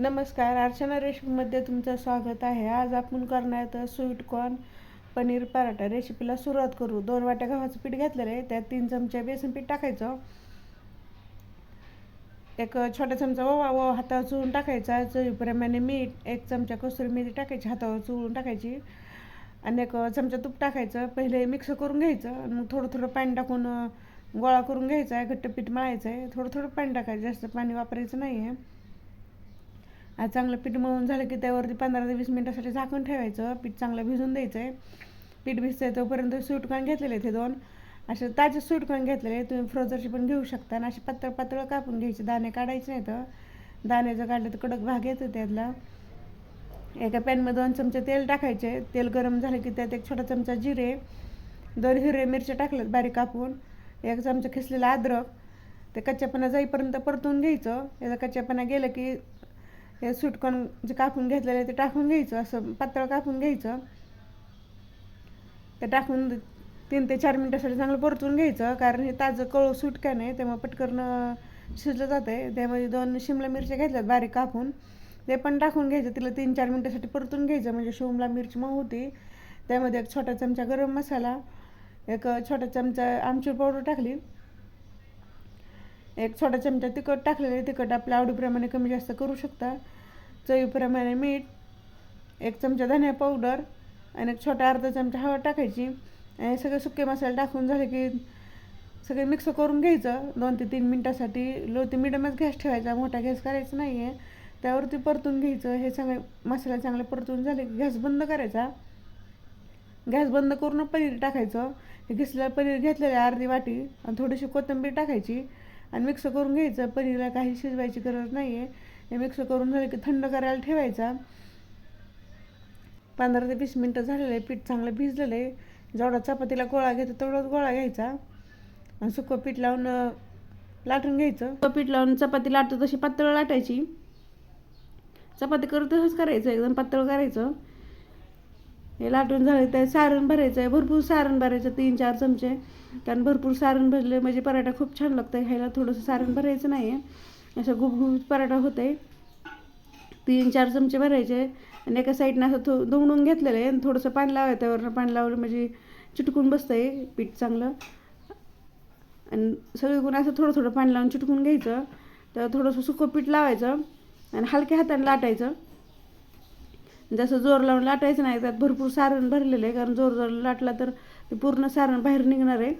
नमस्कार अर्चना रेसिपीमध्ये तुमचं स्वागत आहे. आज आपण करण्यात स्वीट कॉर्न पनीर पराठा. रेसिपीला सुरुवात करू. दोन वाट्या गव्हाचं पीठ घेतलेलं आहे. त्यात तीन चमचे बेसन पीठ टाकायचं. एक छोटा चमचा ओवा व हातावर चुळून टाकायचा. चवीप्रमाणे मीठ एक चमचा कसुरी मेथी टाकायची हातावर चुळून टाकायची. आणि एक चमचा तूप टाकायचं. पहिले मिक्स करून घ्यायचं. आणि मग थोडं थोडं पाणी टाकून गोळा करून घ्यायचा आहे. घट्ट पीठ मळायचं आहे. थोडं थोडं पाणी टाकायचं. जास्त पाणी वापरायचं नाही आहे चांगलं पीठ मळून झालं की त्यावरती पंधरा ते वीस मिनटासाठी झाकून ठेवायचं. पीठ चांगलं भिजून द्यायचं आहे पीठ भिजतंय तोपर्यंत स्वीटकॉर्न घेतलेले ते दोन. असे ताजे स्वीटकॉर्न घेतलेले तुम्ही फ्रोझरचे पण घेऊ शकता आणि असे पातळ पातळ कापून घ्यायचे. दाणे काढायचे नाही तर दाण्याचं काढलं तर कडक भाग येतो त्यातला. एका पॅनमध्ये दोन चमचे तेल टाकायचे. तेल गरम झालं की त्यात एक छोटा चमचा जिरे दोन हिरवे मिरच्या टाकल्यात बारीक कापून. एक चमचा खिसलेला अद्रक. ते कच्च्यापणा जाईपर्यंत परतून घ्यायचं. याचा कच्च्यापणा गेलं की हे सुटकण जे कापून घेतलेलं आहे ते टाकून घ्यायचं असं पातळ कापून घ्यायचं. ते टाकून तीन ते चार मिनटासाठी चांगलं परतून घ्यायचं कारण हे ताजं कळू सुटका नाही त्यामुळे पटकन शिजलं जातं आहे त्यामध्ये दोन शिमला मिरच्या घेतल्यात बारीक कापून. ते पण टाकून घ्यायचं तिला तीन चार मिनटासाठी परतून घ्यायचं. म्हणजे शिमला मिरची मऊ होती. त्यामध्ये एक छोटा चमचा गरम मसाला एक छोटा चमचा आमचूर पावडर टाकली. एक छोटा चमचा तिखट टाकलेले तिखट आपल्या आवडीप्रमाणे कमी जास्त करू शकता. चवीप्रमाणे मीठ एक चमचा धनिया पावडर आणि एक छोटा अर्धा चमचा हवा टाकायची. आणि सगळे सुके मसाले टाकून झाले की सगळे मिक्स करून घ्यायचं. दोन ते तीन मिनटासाठी लो ते गॅस ठेवायचा. मोठा गॅस करायचा नाही आहे त्यावरती परतून घ्यायचं. हे सगळे मसाले चांगले परतून झाले की गॅस बंद करायचा. गॅस बंद करून पनीर टाकायचं. हे घिसलेलं पनीर घेतलेलं अर्धी वाटी आणि थोडीशी कोथिंबीर टाकायची आणि मिक्स करून घ्यायचं. पनीरला काही शिजवायची गरज नाही आहे हे मिक्स करून झालं की थंड करायला ठेवायचा. पंधरा ते वीस मिनटं झालेलं आहे पीठ चांगलं भिजलेलं आहे. जेवढा चपातीला गोळा घेतो तेवढाच गोळा घ्यायचा. आणि सुकं पीठ लावून लाटून घ्यायचं. सुकं पीठ लावून चपाती लाटतो तशी पातळ लाटायची. चपाती करत तसंच करायचं एकदम पातळ करायचं. हे लाटून झालं तर सारण भरायचं आहे भरपूर सारण भरायचं तीन चार चमचे. कारण भरपूर सारण भरले म्हणजे पराठा खूप छान लागतं खायला थोडंसं सारण भरायचं नाही आहे असं गुबगुबीत पराठा होत आहे तीन चार चमचे भरायचे. आणि एका साईडनं असं थो दुमडून घेतलेलं आहे. आणि थोडंसं पाणी लावायचं त्यावरनं पाणी लावलं म्हणजे चिटकून बसतं आहे पीठ चांगलं. आणि सगळीकडून असं थोडं थोडं पाणी लावून चिटकून घ्यायचं. तर थोडंसं सुकं पीठ लावायचं. आणि हलक्या हाताने लाटायचं. जसं जोर लावून लाटायचं नाही त्यात भरपूर सारण भरलेलं आहे. कारण जोर जोर लाटला तर ते पूर्ण सारण बाहेर निघणार आहे.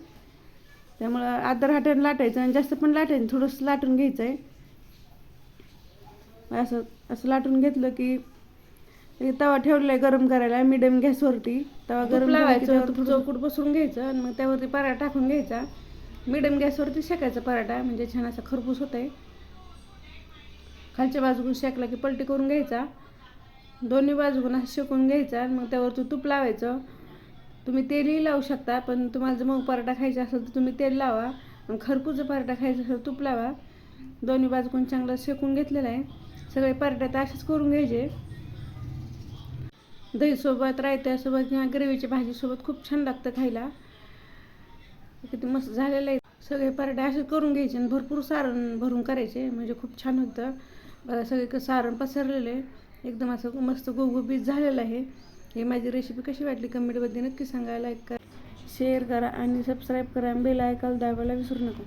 त्यामुळं आदर हाताने लाटायचं आणि जास्त पण लाटायचं. थोडंसं लाटून घ्यायचं आहे असं असं लाटून घेतलं की तवा ठेवलेला आहे गरम करायला मिडियम गॅसवरती तवा गरम लावायचं चौकूट बसून घ्यायचं आणि मग त्यावरती पराठा टाकून घ्यायचा. मिडियम गॅसवरती शेकायचा पराठा म्हणजे छान असा खरपूस होत आहे खालच्या बाजूकडून शेकला की पलटी करून घ्यायचा. दोन्ही बाजूकडून असं शेकून घ्यायचा आणि मग त्यावरती तूप लावायचं. तुम्ही तेलही लावू शकता पण तुम्हाला जर मग पराठा खायचा असेल तर तुम्ही तेल लावा. आणि खरपूसचा पराठा खायचा असेल तर तूप लावा. दोन्ही बाजूकडून चांगलं शेकून घेतलेलं आहे. सगळे पराठा तर असेच करून घ्यायचे. दहीसोबत रायत्यासोबत किंवा ग्रेव्हीच्या भाजीसोबत खूप छान लागतं खायला. किती मस्त झालेलं आहे. सगळे पराठे असेच करून घ्यायचे आणि भरपूर सारण भरून करायचे. म्हणजे खूप छान होतं. बघा सगळे सारण पसरलेलं. आहे एकदम असं मस्त गोगोबीज झालेलं आहे. ही माझी रेसिपी कशी वाटली कमेंटमध्ये नक्की सांगा. लाईक करा शेअर करा आणि सबस्क्राईब करा. बेल ऐकायला दाबायला विसरू नका.